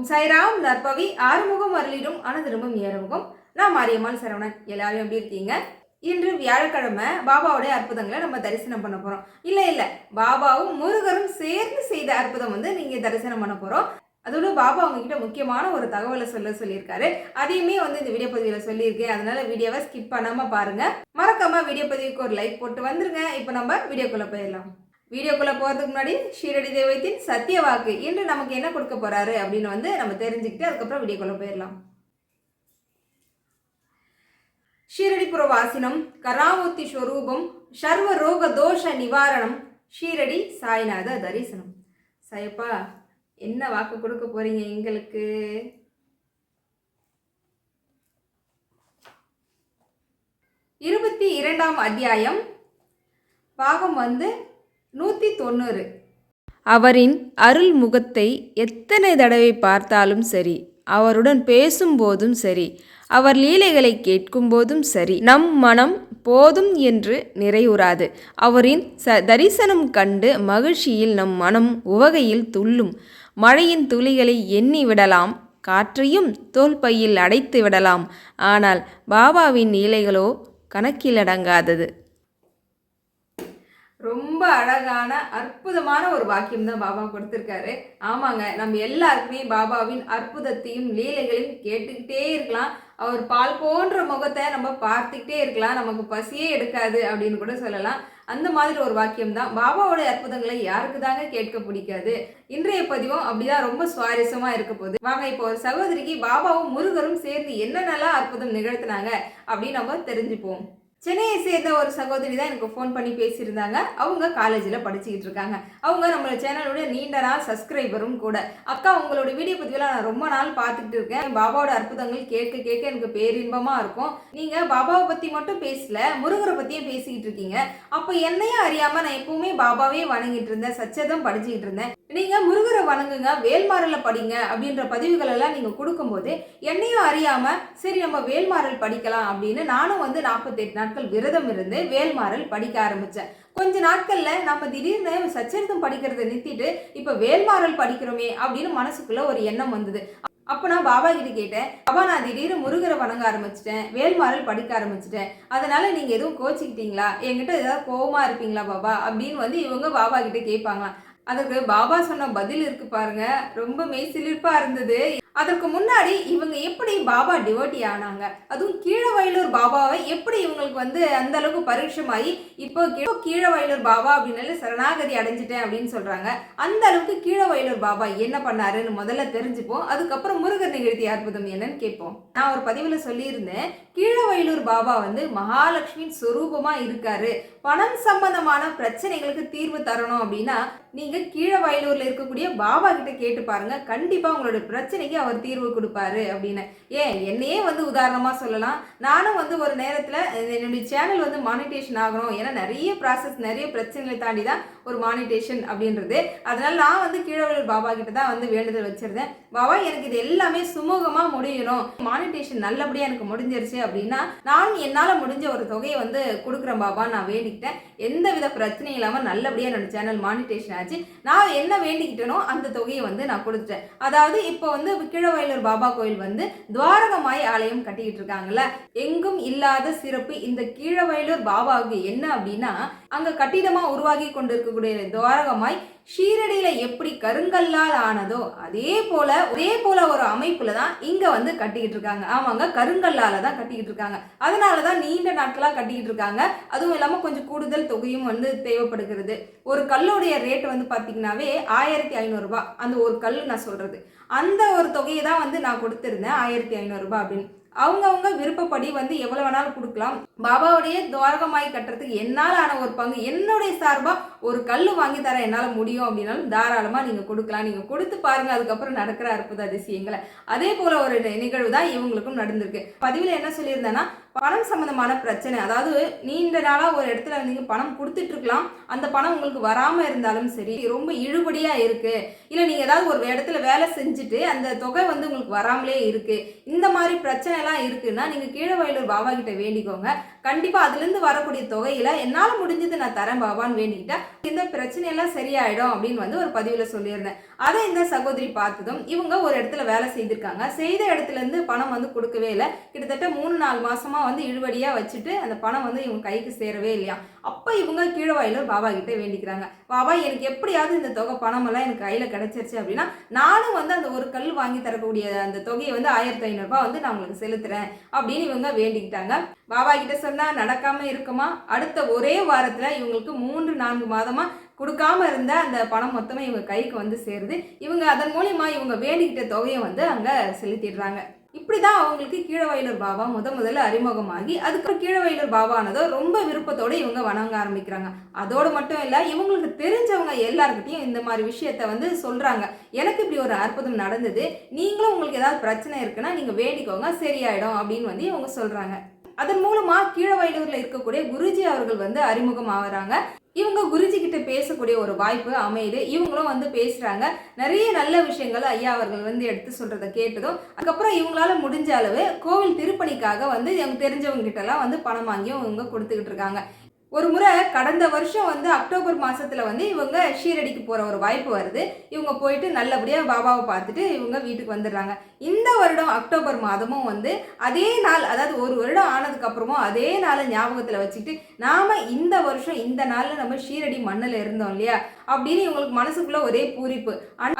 ஓம் சாய்ராம் நற்பவி ஆறுமுகம் அருளிடும் அனதிரும்பும் ஏறுமுகம். நான் மாரியம்மாள் சரவணன். எல்லாரும் எப்படி இருக்கீங்க? இன்று வியாழக்கிழமை பாபாவுடைய அற்புதங்களை நம்ம தரிசனம் பண்ண போறோம். இல்ல இல்ல. பாபாவும் முருகரும் சேர்ந்து செய்த அற்புதம் வந்து நீங்க தரிசனம் பண்ண போறோம். அதோட பாபா உங்ககிட்ட முக்கியமான ஒரு தகவலை சொல்ல சொல்லியிருக்காரு. அதையுமே வந்து இந்த வீடியோ பதிவில் சொல்லியிருக்கேன். அதனால வீடியோவை ஸ்கிப் பண்ணாம பாருங்க. மறக்காம வீடியோ பதிவுக்கு ஒரு லைக் போட்டு வந்துருங்க. இப்போ நம்ம வீடியோக்குள்ள போயிடலாம். வீடியோக்குள்ளே போகிறதுக்கு முன்னாடி ஷீரடி தெய்வத்தின் சத்திய வாக்கு. இன்று நமக்கு என்ன கொடுக்க போகிறாரு அப்படின்னு வந்து நம்ம தெரிஞ்சுக்கிட்டு அதுக்கப்புறம் வீடியோக்குள்ள போயிடலாம். ஷீரடிபுர வாசினம் கராமூர்த்தி ஸ்வரூபம் சர்வ ரோக தோஷ நிவாரணம் ஷீரடி சாய்நாத தரிசனம். சாயப்பா என்ன வாக்கு கொடுக்க போறீங்க எங்களுக்கு? இருபத்தி இரண்டாம் அத்தியாயம். பாகம் வந்து நூற்றி தொண்ணூறு அவரின் அருள் முகத்தை எத்தனை தடவை பார்த்தாலும் சரி அவருடன் பேசும்போதும் சரி அவர் லீலைகளை கேட்கும்போதும் சரி நம் மனம் போதும் என்று நிறைவுறாது. அவரின் ச தரிசனம் கண்டு மகிழ்ச்சியில் நம் மனம் உவகையில் துள்ளும். மழையின் துளிகளை எண்ணி விடலாம் காற்றையும் தோல்பையில் அடைத்து விடலாம். ஆனால் பாபாவின் லீலைகளோ கணக்கிலடங்காதது ரொம்ப அழகான அற்புதமான ஒரு வாக்கியம் தான் பாபா கொடுத்துருக்காரு. ஆமாங்க நம்ம எல்லாருக்குமே பாபாவின் அற்புதத்தையும் லீலைகளையும் கேட்டுக்கிட்டே இருக்கலாம். அவர் பால் போன்ற முகத்தை நம்ம பார்த்துக்கிட்டே இருக்கலாம். நமக்கு பசியே எடுக்காது அப்படின்னு கூட சொல்லலாம். அந்த மாதிரி ஒரு வாக்கியம் தான். பாபாவோட அற்புதங்களை யாருக்கு தாங்க கேட்க பிடிக்காது? இன்றைய பதிவும் அப்படிதான் ரொம்ப சுவாரஸ்யமா இருக்க போகுது. வாங்க இப்போ ஒரு சகோதரிக்கு பாபாவும் முருகரும் சேர்ந்து என்னென்னலாம் அற்புதம் நிகழ்த்தினாங்க அப்படின்னு நம்ம தெரிஞ்சுப்போம். சென்னையை சேர்ந்த ஒரு சகோதரி தான் எனக்கு ஃபோன் பண்ணி பேசியிருந்தாங்க. அவங்க காலேஜில் படிச்சுக்கிட்டு இருக்காங்க. அவங்க நம்மளோட சேனலோட நீண்ட நாள் சப்ஸ்கிரைபரும் கூட. அக்கா உங்களோட வீடியோ பதிவில் நான் ரொம்ப நாள் பார்த்துக்கிட்டு இருக்கேன். பாபாவோட அற்புதங்கள் கேட்க கேட்க எனக்கு பேரின்பமாக இருக்கும். நீங்கள் பாபாவை பற்றி மட்டும் பேசல முருகரை பற்றியும் பேசிக்கிட்டு இருக்கீங்க. அப்போ என்னையும் அறியாமல் நான் எப்பவுமே பாபாவே வணங்கிட்டு இருந்தேன். சச்சதம் படிச்சுக்கிட்டு இருந்தேன். நீங்கள் முருகரை வணங்குங்க வேல்மாறல படிங்க அப்படின்ற பதிவுகளெல்லாம் நீங்கள் கொடுக்கும்போது என்னையும் அறியாமல் சரி நம்ம வேல்மாறல் படிக்கலாம் அப்படின்னு நானும் வந்து நாற்பத்தெட்டு நாட்கள் விரதம் இருந்து வேல்மாறல் படிக்க ஆரம்பித்தேன் கொஞ்ச நாட்களில் நம்ம திடீர்னு சச்சரித்தம் படிக்கிறதை நிறுத்திட்டு இப்போ வேல்மாறல் படிக்கிறோமே அப்படின்னு மனசுக்குள்ளே ஒரு எண்ணம் வந்தது. அப்போ நான் பாபா கிட்ட கேட்டேன் பாபா நான் திடீர்னு முருகரை வணங்க ஆரம்பிச்சிட்டேன் வேல்மாறல் படிக்க ஆரம்பிச்சிட்டேன். அதனால நீங்கள் எதுவும் கோச்சிக்கிட்டீங்களா? என்கிட்ட ஏதாவது கோபமாக இருப்பீங்களா பாபா? அப்படின்னு வந்து இவங்க பாபா கிட்ட கேட்பாங்களாம். அதுக்கு பாபா சொன்ன பதில் இருக்கு பாருங்க. ரொம்ப மெய்சிலிர்ப்பாக இருந்தது. அதற்கு முன்னாடி இவங்க எப்படி பாபா டிவோட்டி ஆனாங்க? அதுவும் கீழவயலூர் பாபாவை எப்படி இவங்களுக்கு வந்து அந்த அளவுக்கு பரிட்சமாயி இப்போ கீழ- கீழவயலூர் பாபா அப்படின்னு சரணாகதி அடைஞ்சிட்டேன் அப்படின்னு சொல்றாங்க. அந்த அளவுக்கு கீழவயலூர் பாபா என்ன பண்ணாருன்னு முதல்ல தெரிஞ்சுப்போம். அதுக்கப்புறம் முருகர் நிகழ்த்தி அற்புதம் என்னன்னு கேட்போம். நான் ஒரு பதிவில் சொல்லியிருந்தேன். கீழவயலூர் பாபா வந்து மகாலட்சுமியின் சுரூபமா இருக்காரு. பணம் சம்பந்தமான பிரச்சனைகளுக்கு தீர்வு தரணும் அப்படின்னா நீங்க கீழவயலூர்ல இருக்கக்கூடிய பாபா கிட்ட கேட்டு பாருங்க. கண்டிப்பா உங்களோட பிரச்சனைக்கு அவர் தீர்வு கொடுப்பாரு அப்படின்னு. ஏன்? என்னையே வந்து உதாரணமாக சொல்லலாம். நானும் வந்து ஒரு நேரத்தில் என்னுடைய சேனல் வந்து மானிட்டேஷன் ஆகணும். ஏன்னா நிறைய ப்ராசஸ் நிறைய பிரச்சனைகளை தாண்டி தான் ஒரு மானிட்டேஷன் அப்படின்றது. அதனால் நான் வந்து கீழவர்கள் பாபா கிட்ட தான் வந்து வேண்டுதல் வச்சிருந்தேன். பாபா எனக்கு இது எல்லாமே சுமூகமாக முடியணும். மானிட்டேஷன் நல்லபடியாக எனக்கு முடிஞ்சிருச்சு அப்படின்னா நான் என்னால் முடிஞ்ச ஒரு தொகையை வந்து கொடுக்குறேன் பாபா. நான் வேண்டிக்கிட்டேன். எந்த வித பிரச்சனையும் இல்லாமல் நல்லபடியாக என்னோட சேனல் மானிட்டேஷன் ஆச்சு. நான் என்ன வேண்டிக்கிட்டேனோ அந்த தொகையை வந்து நான் கொடுத்துட்டேன். அதாவது இப்போ வந்து கீழவயலூர் பாபா கோயில் வந்து துவாரகமாய் ஆலயம் கட்டிக்கிட்டு இருக்காங்கல்ல எங்கும் இல்லாத சிறப்பு இந்த கீழவயலூர் பாபாவுக்கு என்ன அப்படின்னா அங்க கட்டிடமா உருவாகி கொண்டிருக்கக்கூடிய துவாரகமாய் ஷீரடியில எப்படி கருங்கல்லால் ஆனதோ அதே போல ஒரே போல ஒரு அமைப்புல தான் இங்க வந்து கட்டிக்கிட்டு இருக்காங்க. ஆமாங்க கருங்கல்லால தான் கட்டிக்கிட்டு இருக்காங்க. அதனாலதான் நீண்ட நாட்களா கட்டிக்கிட்டு இருக்காங்க. அதுவும் இல்லாம கொஞ்சம் கூடுதல் தொகையும் வந்து தேவைப்படுகிறது. ஒரு கல்லுடைய ரேட் வந்து பாத்தீங்கன்னாவே ஆயிரத்தி ஐநூறுரூபா அந்த ஒரு கல் நான் சொல்றது. அந்த ஒரு தொகையை தான் வந்து நான் கொடுத்துருந்தேன் ஆயிரத்தி ஐநூறுரூபா அப்படின்னு. அவங்கவுங்க விருப்பப்படி வந்து எவ்வளவு வேணாலும் கொடுக்கலாம். பாபாவுடைய துவாரகமாய் கட்டுறதுக்கு என்னால் ஆன ஒரு பங்கு என்னுடைய சார்பாக ஒரு கல் வாங்கி தர என்னால் முடியும் அப்படின்னாலும் தாராளமாக நீங்கள் கொடுக்கலாம். நீங்கள் கொடுத்து பாருங்கள் அதுக்கப்புறம் நடக்கிற அற்புத அதிசயங்களை. அதே போல் ஒரு நிகழ்வு தான் இவங்களுக்கும் நடந்திருக்கு. பதிவில் என்ன சொல்லியிருந்தேன்னா பணம் சம்மந்தமான பிரச்சனை. அதாவது நீண்ட நாளாக ஒரு இடத்துல நீங்கள் பணம் கொடுத்துட்ருக்கலாம். அந்த பணம் உங்களுக்கு வராமல் இருந்தாலும் சரி ரொம்ப இழுபடியாக இருக்குது இல்லை நீங்கள் ஏதாவது ஒரு இடத்துல வேலை செஞ்சுட்டு அந்த தொகை வந்து உங்களுக்கு வராமலே இருக்குது இந்த மாதிரி பிரச்சனைலாம் இருக்குதுன்னா இருக்குன்னா நீங்கள் கீழவயலூர் பாபா கிட்ட வேண்டிக்கோங்க. கண்டிப்பாக அதுலேருந்து வரக்கூடிய தொகையில் என்னால் முடிஞ்சது நான் தரேன் பாபான்னு வேண்டிக்கிட்டேன் இந்த பிரச்சனையெல்லாம் சரியாயிடும் அப்படின்னு வந்து ஒரு பதிவில் சொல்லியிருந்தேன். அதை இந்த சகோதரி பார்த்ததும் இவங்க ஒரு இடத்துல வேலை செய்திருக்காங்க. செய்த இடத்துல இருந்து பணம் வந்து கொடுக்கவே இல்லை. கிட்டத்தட்ட மூணு நாலு மாசமா வந்து இழுவடியாக வச்சுட்டு அந்த பணம் வந்து இவங்க கைக்கு சேரவே இல்லையா அப்போ இவங்க கீழவாயில் பாபா கிட்டே வேண்டிக்கிறாங்க. பாபா எனக்கு எப்படியாவது இந்த தொகை பணமெல்லாம் எனக்கு கையில் கிடச்சிருச்சு அப்படின்னா நானும் வந்து அந்த ஒரு கல் வாங்கி தரக்கூடிய அந்த தொகையை வந்து ஆயிரத்தி ஐநூறுரூபா வந்து நான் உங்களுக்கு செலுத்துறேன் அப்படின்னு இவங்க வேண்டிக்கிட்டாங்க. பாபா கிட்ட சொன்னால் நடக்காமல் இருக்குமா? அடுத்த ஒரே வாரத்தில் இவங்களுக்கு மூன்று நான்கு மாதமாக கொடுக்காம இருந்த அந்த பணம் மொத்தமாக இவங்க கைக்கு வந்து சேருது. இவங்க அதன் மூலியமாக இவங்க வேண்டிக்கிட்ட தொகையை வந்து அங்கே செலுத்திடுறாங்க. இப்படி தான் அவங்களுக்கு கீழவயலூர் பாபா முத முதல்ல அறிமுகமாகி அதுக்கப்புறம் கீழவயலூர் பாபானதோ ரொம்ப விருப்பத்தோடு இவங்க வணங்க ஆரம்பிக்கிறாங்க. அதோடு மட்டும் இல்லை இவங்களுக்கு தெரிஞ்சவங்க எல்லாருக்கிட்டையும் இந்த மாதிரி விஷயத்த வந்து சொல்கிறாங்க எனக்கு இப்படி ஒரு அற்புதம் நடந்தது நீங்களும் உங்களுக்கு ஏதாவது பிரச்சனை இருக்குன்னா நீங்கள் வேண்டிக்கோங்க சரியாயிடும் அப்படின்னு வந்து இவங்க சொல்கிறாங்க அதன் மூலமாக கீழவயலூரில் இருக்கக்கூடிய குருஜி அவர்கள் வந்து அறிமுகம் ஆகுறாங்க இவங்க குருஜி கிட்ட பேசக்கூடிய ஒரு வாய்ப்பு அமையுது. இவங்களும் வந்து பேசுறாங்க. நிறைய நல்ல விஷயங்கள் ஐயா அவர்கள் வந்து எடுத்து சொல்றத கேட்டதும் அதுக்கப்புறம் இவங்களால முடிஞ்ச அளவு கோவில் திருப்பணிக்காக வந்து அவங்க தெரிஞ்சவங்க கிட்ட எல்லாம் வந்து பணம் வாங்கியும் இவங்க கொடுத்துக்கிட்டு இருக்காங்க. ஒரு முறை கடந்த வருஷம் வந்து அக்டோபர் மாதத்தில் வந்து இவங்க ஷீரடிக்கு போகிற ஒரு வாய்ப்பு வருது. இவங்க போயிட்டு நல்லபடியாக பாபாவை பார்த்துட்டு இவங்க வீட்டுக்கு வந்துடுறாங்க. இந்த வருடம் அக்டோபர் மாதமும் வந்து அதே நாள் அதாவது ஒரு வருடம் ஆனதுக்கப்புறமும் அதே நாளை ஞாபகத்தில் வச்சுக்கிட்டு நாம் இந்த வருஷம் இந்த நாளில் நம்ம ஷீரடி மண்ணில் இருந்தோம் இல்லையா? அப்படின்னு இவங்களுக்கு மனசுக்குள்ள ஒரே பூரிப்பு.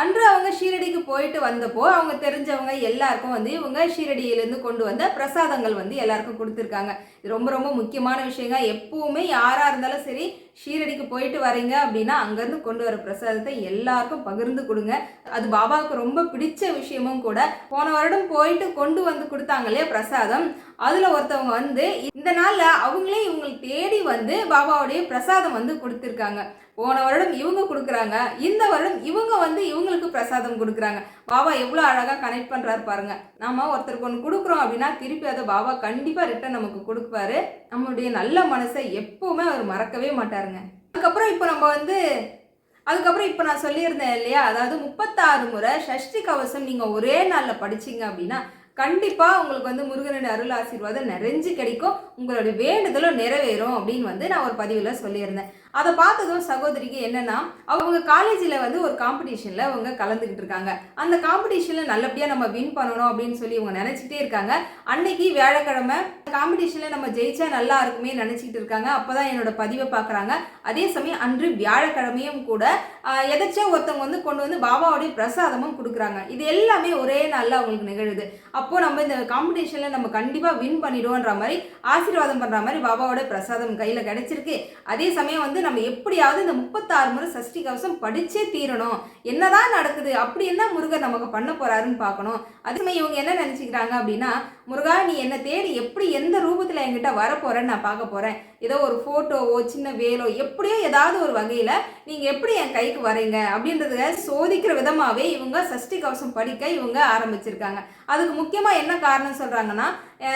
அன்று அவங்க ஷீரடிக்கு போயிட்டு வந்தப்போ அவங்க தெரிஞ்சவங்க எல்லாருக்கும் வந்து இவங்க ஷீரடியிலேருந்து கொண்டு வந்த பிரசாதங்கள் வந்து எல்லாருக்கும் கொடுத்துருக்காங்க. இது ரொம்ப ரொம்ப முக்கியமான விஷயங்க. எப்பவுமே யாராக இருந்தாலும் சரி ஷீரடிக்கு போயிட்டு வரீங்க அப்படின்னா அங்கேருந்து கொண்டு வர பிரசாதத்தை எல்லாருக்கும் பகிர்ந்து கொடுங்க. அது பாபாவுக்கு ரொம்ப பிடிச்ச விஷயமும் கூட போன வருடம் போயிட்டு கொண்டு வந்து கொடுத்தாங்க இல்லையா பிரசாதம். அதில் ஒருத்தவங்க வந்து இந்த நாளில் அவங்களே இவங்களுக்கு தேடி வந்து பாபாவுடைய பிரசாதம் வந்து கொடுத்துருக்காங்க. போன வருடம் இவங்க கொடுக்குறாங்க. இந்த வருடம் இவங்க வந்து இவங்களுக்கு பிரசாதம் கொடுக்குறாங்க. பாபா எவ்வளோ அழகாக கனெக்ட் பண்ணுறாரு பாருங்க. நம்ம ஒருத்தருக்கு ஒன்று கொடுக்குறோம் அப்படின்னா திருப்பி அதை பாபா கண்டிப்பாக ரிட்டன் நமக்கு கொடுப்பாரு. நம்மளுடைய நல்ல மனசை எப்போவுமே அவர் மறக்கவே மாட்டாருங்க. அதுக்கப்புறம் இப்போ நம்ம வந்து அதுக்கப்புறம் இப்போ நான் சொல்லியிருந்தேன் இல்லையா? அதாவது முப்பத்தாறு முறை சஷ்டி கவசம் நீங்கள் ஒரே நாளில் படிச்சீங்க அப்படின்னா கண்டிப்பாக உங்களுக்கு வந்து முருகனுடைய அருள் ஆசீர்வாதம் நிறைஞ்சு கிடைக்கும். உங்களுடைய வேண்டுதலும் நிறைவேறும் அப்படின்னு வந்து நான் ஒரு பதிவில் சொல்லியிருந்தேன். அதை பார்த்ததும் சகோதரிக்கு என்னன்னா அவங்க காலேஜில் வந்து ஒரு காம்படிஷனில் அவங்க கலந்துக்கிட்டு இருக்காங்க. அந்த காம்படிஷனில் நல்லபடியாக நம்ம வின் பண்ணணும் அப்படின்னு சொல்லி இவங்க நினச்சிட்டே இருக்காங்க. அன்னைக்கு வியாழக்கிழமை காம்படிஷனில் நம்ம ஜெயிச்சா நல்லா இருக்குமே நினச்சிக்கிட்டு இருக்காங்க. அப்போ தான் என்னோட பதிவை பார்க்குறாங்க. அதே சமயம் அன்று வியாழக்கிழமையும் கூட எதாச்சும் ஒருத்தவங்க வந்து கொண்டு வந்து பாபாவுடைய பிரசாதமும் கொடுக்குறாங்க. இது எல்லாமே ஒரே நாளில் அவங்களுக்கு நிகழுது. அப்போது நம்ம இந்த காம்படிஷனில் நம்ம கண்டிப்பாக வின் பண்ணிடுவோன்ற மாதிரி ஆசீர்வாதம் பண்ணுற மாதிரி பாபாவோட பிரசாதம் கையில் கிடச்சிருக்கு. அதே சமயம் வந்து நம்ம எப்படியாவது இந்த முப்பத்தாறு முறை சஷ்டி கவசம் படிச்சே தீரணும். என்னதான் நடக்குது? அப்படி என்ன முருகர் நமக்கு பண்ண போறாருன்னு பார்க்கணும். அதுமே இவங்க என்ன நினச்சிக்கிறாங்க அப்படின்னா முருகா நீ என்னை தேடி எப்படி எந்த ரூபத்தில் என்கிட்ட வரப்போறேன்னு நான் பார்க்க போறேன். ஏதோ ஒரு ஃபோட்டோவோ சின்ன வேலோ எப்படியோ ஏதாவது ஒரு வகையில் நீங்கள் எப்படி என் கைக்கு வரீங்க? அப்படின்றத சோதிக்கிற விதமாகவே இவங்க சஷ்டி கவசம் படிக்க இவங்க ஆரம்பிச்சிருக்காங்க. அதுக்கு முக்கியமாக என்ன காரணம் சொல்கிறாங்கன்னா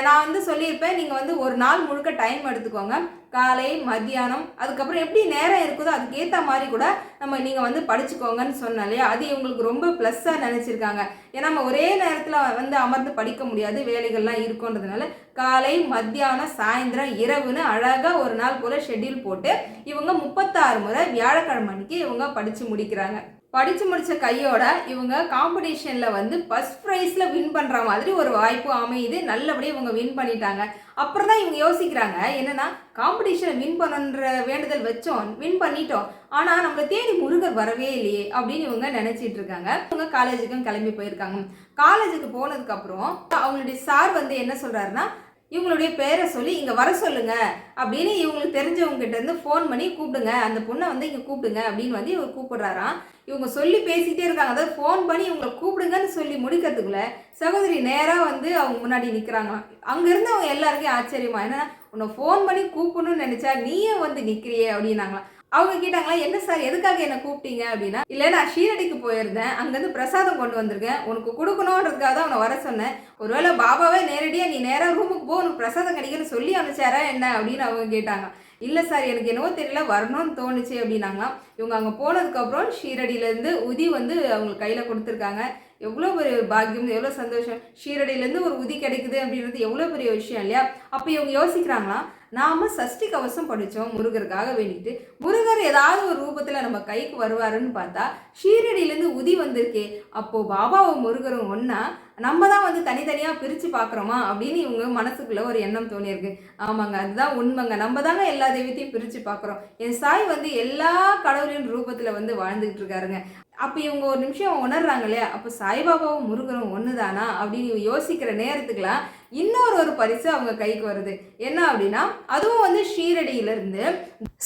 நான் வந்து சொல்லியிருப்பேன் நீங்கள் வந்து ஒரு நாள் முழுக்க டைம் எடுத்துக்கோங்க. காலை மத்தியானம் அதுக்கப்புறம் எப்படி நேரம் இருக்குதோ அதுக்கேற்ற மாதிரி கூட நம்ம நீங்கள் வந்து படிச்சுக்கோங்கன்னு சொன்னேன் இல்லையா? அது இவங்களுக்கு ரொம்ப ப்ளஸ்ஸாக நினச்சிருக்காங்க. ஏன்னா நம்ம ஒரே நேரத்தில் வந்து அமர்ந்து படிக்க முடியாது வேலைகள்லாம் இருக்குன்றதுனால காலை மத்தியானம் சாயந்தரம் இரவுன்னு அழகாக ஒரு நாள் போல் ஷெட்யூல் போட்டு இவங்க முப்பத்தாறு முறை வியாழக்கிழமை அன்னைக்கு இவங்க படித்து முடிக்கிறாங்க. படித்து முடித்த கையோட இவங்க காம்படிஷனில் வந்து ஃபஸ்ட் ப்ரைஸில் வின் பண்ணுற மாதிரி ஒரு வாய்ப்பு அமையுது. நல்லபடியாக இவங்க வின் பண்ணிட்டாங்க. அப்புறம் தான் இவங்க யோசிக்கிறாங்க என்னன்னா காம்படிஷனை வின் பண்ணுன்ற வேண்டுதல் வச்சோம் வின் பண்ணிட்டோம். ஆனால் நம்மளை தேடி முருகர் வரவே இல்லையே அப்படின்னு இவங்க நினச்சிட்டு இருக்காங்க. இவங்க காலேஜுக்கும் கிளம்பி போயிருக்காங்க. காலேஜுக்கு போனதுக்கப்புறம் அவங்களுடைய சார் வந்து என்ன சொல்கிறாருன்னா இவங்களுடைய பேரை சொல்லி இங்கே வர சொல்லுங்க. அப்படின்னு இவங்களுக்கு தெரிஞ்சவங்ககிட்ட இருந்து ஃபோன் பண்ணி கூப்பிடுங்க. அந்த பொண்ணை வந்து இங்கே கூப்பிடுங்க அப்படின்னு வந்து இவர் கூப்பிடுறாராம். இவங்க சொல்லி பேசிகிட்டே இருக்காங்க. அதாவது ஃபோன் பண்ணி இவங்களை கூப்பிடுங்கன்னு சொல்லி முடிக்கிறதுக்குள்ள சகோதரி நேராக வந்து அவங்க முன்னாடி நிற்கிறாங்களாம் அங்கேருந்து அவங்க எல்லாருக்கும் ஆச்சரியமா என்னன்னா உன்னை ஃபோன் பண்ணி கூப்பிடணும்னு நினச்சா நீயே வந்து நிற்கிறியே அப்படின்னாங்களாம். அவங்க கேட்டாங்களா என்ன சார் எதுக்காக என்ன கூப்பிட்டீங்க? அப்படின்னா இல்லை நான் ஷீரடிக்கு போயிருந்தேன். அங்கேருந்து பிரசாதம் கொண்டு வந்திருக்கேன். உனக்கு கொடுக்கணுன்றதுக்காக தான் அவனை வர சொன்னேன். ஒருவேளை பாபாவே நேரடியாக நீ நேராக ரூமுக்கு போ உனக்கு பிரசாதம் கிடைக்குன்னு சொல்லி அனுப்பிச்சாரா என்ன? அப்படின்னு அவங்க கேட்டாங்க. இல்லை சார் எனக்கு என்னவோ தெரியல வரணும்னு தோணுச்சு அப்படின்னாங்களாம் இவங்க அங்கே போனதுக்கப்புறம் ஷீரடியிலேருந்து உதி வந்து அவங்க கையில் கொடுத்துருக்காங்க. எவ்வளோ பெரிய ஒரு பாக்கியம் எவ்வளோ சந்தோஷம். ஷீரடியிலேருந்து ஒரு உதி கிடைக்குது அப்படின்றது எவ்வளோ பெரிய விஷயம் இல்லையா? அப்போ இவங்க யோசிக்கிறாங்களா நாம் சஷ்டி கவசம் படித்தோம் முருகருக்காக வேண்டிட்டு முருகர் ஏதாவது ஒரு ரூபத்தில் நம்ம கைக்கு வருவாருன்னு பார்த்தா ஷீரடியிலேருந்து உதி வந்திருக்கே அப்போது பாபாவும் முருகரும் ஒன்றா நம்ம தான் வந்து தனித்தனியாக பிரித்து பார்க்குறோமா அப்படின்னு இவங்க மனசுக்குள்ளே ஒரு எண்ணம் தோணியிருக்கு. ஆமாங்க அதுதான் உண்மைங்க. நம்ம தாங்க எல்லா தெய்வத்தையும் பிரித்து பார்க்குறோம் என் சாய் வந்து எல்லா கடவுளின் ரூபத்தில் வந்து வாழ்ந்துக்கிட்டு இருக்காருங்க. அப்போ இவங்க ஒரு நிமிஷம் உணர்றாங்க இல்லையா? அப்போ சாய்பாபாவும் முருகனும் ஒன்று தானா அப்படின்னு யோசிக்கிற நேரத்துக்குலாம் இன்னொரு ஒரு பரிசு அவங்க கைக்கு வருது. என்ன அப்படின்னா அதுவும் வந்து ஷீரடியிலேருந்து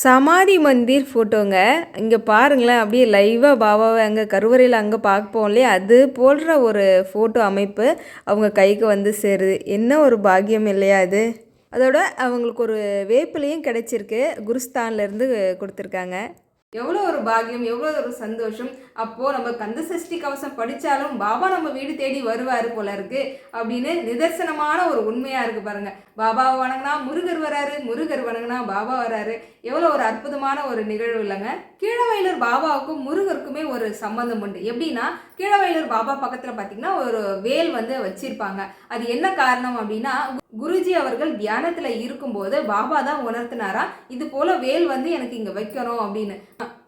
சமாதி மந்திர் ஃபோட்டோங்க இங்கே பாருங்களேன் அப்படியே லைவாக பாபாவை அங்கே கருவறையில் அங்கே பார்ப்போம் இல்லையா? அது போன்ற ஒரு ஃபோட்டோ அமைப்பு அவங்க கைக்கு வந்து சேருது. என்ன ஒரு பாக்கியம் இல்லையா அது அதோட அவங்களுக்கு ஒரு வேப்பிலையும் கிடைச்சிருக்கு. குருஸ்தான்லேருந்து கொடுத்துருக்காங்க. எவ்வளோ ஒரு பாக்கியம் எவ்வளோ ஒரு சந்தோஷம். அப்போது நம்ம கந்த சஷ்டி கவசம் படித்தாலும் பாபா நம்ம வீடு தேடி வருவார் போல இருக்கு அப்படின்னு நிதர்சனமான ஒரு உண்மையாக இருக்கு பாருங்க. பாபாவை வணங்கினா முருகர் வராரு முருகர் வணங்கினா பாபா வராரு. எவ்வளோ ஒரு அற்புதமான ஒரு நிகழ்வு இல்லைங்க. கீழவயலூர் பாபாவுக்கும் முருகருக்குமே ஒரு சம்பந்தம் உண்டு. எப்படின்னா கீழவயலூர் பாபா பக்கத்தில் பார்த்தீங்கன்னா ஒரு வேல் வந்து வச்சிருப்பாங்க. அது என்ன காரணம் அப்படின்னா குருஜி அவர்கள் தியானத்தில் இருக்கும்போது பாபா தான் உணர்த்தினாரா இது போல வேல் வந்து எனக்கு இங்கே வைக்கணும் அப்படின்னு.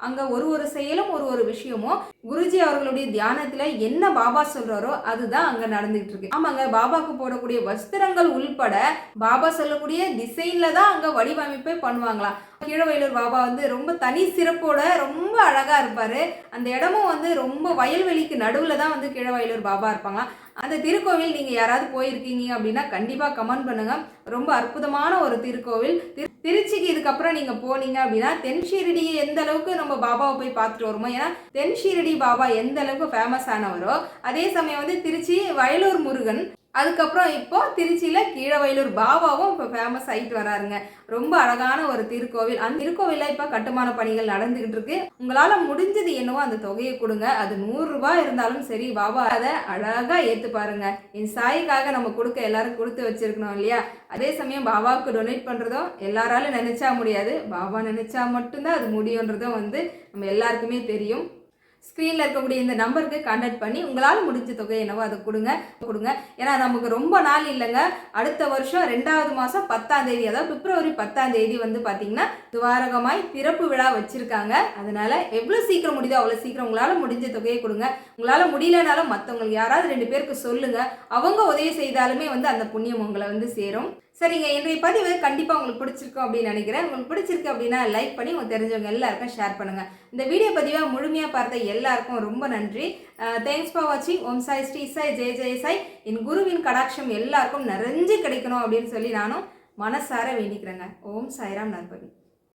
அங்கே ஒரு ஒரு செயலும் ஒரு ஒரு விஷயமும் குருஜி அவர்களுடைய தியானத்தில் என்ன பாபா சொல்கிறாரோ அதுதான் அங்கே நடந்துகிட்டு இருக்கு. ஆமாங்க பாபாக்கு போடக்கூடிய வஸ்திரங்கள் உள்பட பாபா சொல்லக்கூடிய டிசைனில் தான் அங்கே வடிவமைப்பே பண்ணுவாங்களாம். கீழவயலூர் பாபா வந்து ரொம்ப தனி சிறப்போட ரொம்ப அழகாக இருப்பார். அந்த இடமும் வந்து ரொம்ப வயல்வெளிக்கு நடுவில் தான் வந்து கீழவயலூர் பாபா இருப்பாங்களாம். அந்த திருக்கோவில் நீங்கள் யாராவது போயிருக்கீங்க அப்படின்னா கண்டிப்பாக கமெண்ட் பண்ணுங்கள் ரொம்ப அற்புதமான ஒரு திருக்கோவில். திரு- திருச்சிக்கு இதுக்கப்புறம் நீங்கள் போனீங்க அப்படின்னா தென்ஷீரடியை எந்த அளவுக்கு நம்ம பாபாவை போய் பார்த்துட்டு வருமோ ஏன்னா தென்ஷீரடி பாபா எந்த அளவுக்கு ஃபேமஸ் ஆனவரோ அதே சமயம் வந்து திருச்சி வயலூர் முருகன் அதுக்கப்புறம் இப்போ திருச்சியில் கீழவயலூர் பாபாவும் இப்போ ஃபேமஸ் ஆகிட்டு வராருங்க. ரொம்ப அழகான ஒரு திருக்கோவில். அந்த திருக்கோவிலில் இப்போ கட்டுமான பணிகள் நடந்துகிட்டு இருக்கு. உங்களால் முடிஞ்சது என்னவோ அந்த தொகையை கொடுங்க. அது நூறு இருந்தாலும் சரி பாபா அதை அழகாக ஏற்று பாருங்க. என் சாய்க்காக நம்ம கொடுக்க எல்லாரும் கொடுத்து வச்சிருக்கணும் இல்லையா? அதே சமயம் பாபாவுக்கு டொனேட் பண்ணுறதும் எல்லாராலும் நினைச்சா முடியாது. பாபா நினைச்சா மட்டும்தான் அது முடியுன்றதும் வந்து நம்ம எல்லாருக்குமே தெரியும். ஸ்க்ரீனில் இருக்கக்கூடிய இந்த நம்பருக்கு கான்டாக்ட் பண்ணி உங்களால் முடிஞ்ச தொகை என்னவோ அதை கொடுங்க கொடுங்க. ஏன்னா நமக்கு ரொம்ப நாள் இல்லைங்க. அடுத்த வருஷம் ரெண்டாவது மாதம் பத்தாம் தேதி அதாவது பிப்ரவரி பத்தாம் தேதி வந்து பார்த்தீங்கன்னா துவாரகமாய் திறப்பு விழா வச்சுருக்காங்க. அதனால் எவ்வளோ சீக்கிரம் முடியுதோ அவ்வளோ சீக்கிரம் உங்களால் முடிஞ்ச தொகையை கொடுங்க. உங்களால் முடியலனாலும் மற்றவங்களுக்கு யாராவது ரெண்டு பேருக்கு சொல்லுங்கள் அவங்க உதவி செய்தாலுமே வந்து அந்த புண்ணியம் உங்களை வந்து சேரும். சரிங்க இன்றைய பதிவு கண்டிப்பாக உங்களுக்கு பிடிச்சிருக்கும் அப்படின்னு நினைக்கிறேன். உங்களுக்கு பிடிச்சிருக்கு அப்படின்னா லைக் பண்ணி உங்களுக்கு தெரிஞ்சவங்க எல்லாருக்கும் ஷேர் பண்ணுங்கள் இந்த வீடியோ பதிவை முழுமையாக பார்த்த எல்லாருக்கும் ரொம்ப நன்றி. தேங்க்ஸ் ஃபார் வாட்சிங் ஓம் சாய் ஸ்ரீ சாய் ஜெய ஜெய சாய். என் குருவின் கடாட்சம் எல்லாருக்கும் நிறைஞ்சு கிடைக்கணும் அப்படின்னு சொல்லி நானும் மனசார வேண்டிக்கிறேங்க. ஓம் சாய்ராம் நற்பவி